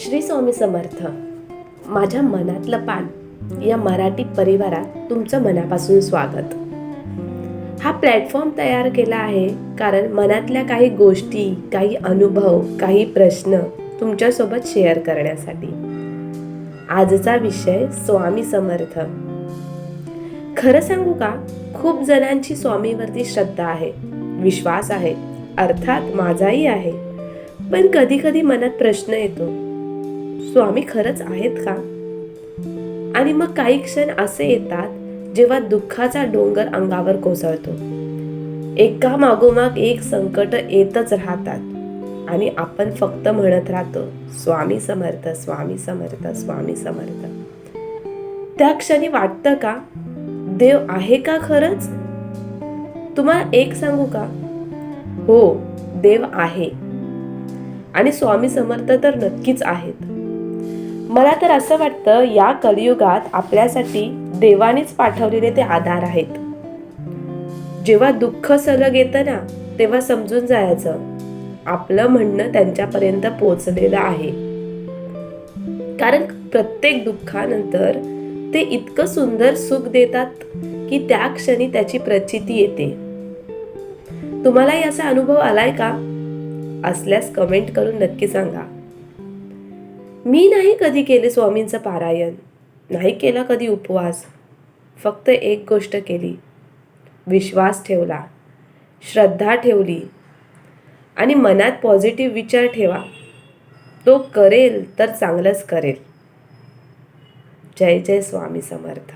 श्री स्वामी समर्थ. माझ्या मनातलं पान या मराठी परिवारात तुमचं मनापासून स्वागत. हा प्लॅटफॉर्म तयार केला आहे कारण मनातल्या काही गोष्टी काही अनुभव काही प्रश्न तुमच्यासोबत शेअर करण्यासाठी. आजचा विषय स्वामी समर्थ. खरं सांगू का? खूप जणांची स्वामीवरती श्रद्धा आहे विश्वास आहे अर्थात माझाही आहे. पण कधी कधी मनात प्रश्न येतो स्वामी खरंच आहेत का? आणि मग काही क्षण असे येतात जेव्हा दुःखाचा डोंगर अंगावर कोसळतो. एका मागोमाग एक संकट येतच राहतात. आणि आपण फक्त म्हणत राहतो स्वामी समर्थ स्वामी समर्थ स्वामी समर्थ. त्या क्षणी वाटतं का देव आहे का खरंच? तुम्हाला एक सांगू का? हो देव आहे. आणि स्वामी समर्थ तर नक्कीच आहेत. मला तर असं वाटतं या कलियुगात आपल्यासाठी देवानेच पाठवलेले ते आधार आहेत. जेव्हा दुःख सलग येतं ना तेव्हा समजून जायचं. आपलं म्हणणं त्यांच्यापर्यंत पोचलेलं आहे. कारण प्रत्येक दुःखानंतर ते इतकं सुंदर सुख देतात की त्या क्षणी त्याची प्रचिती येते. तुम्हालाही असा अनुभव आलाय का? असल्यास कमेंट करून नक्की सांगा. मी नाही कधी केले स्वामींचं पारायण. नाही केला कधी उपवास. फक्त एक गोष्ट केली. विश्वास ठेवला. श्रद्धा ठेवली. आणि मनात पॉझिटिव्ह विचार ठेवा. तो करेल तर चांगलंच करेल. जय जय स्वामी समर्थ.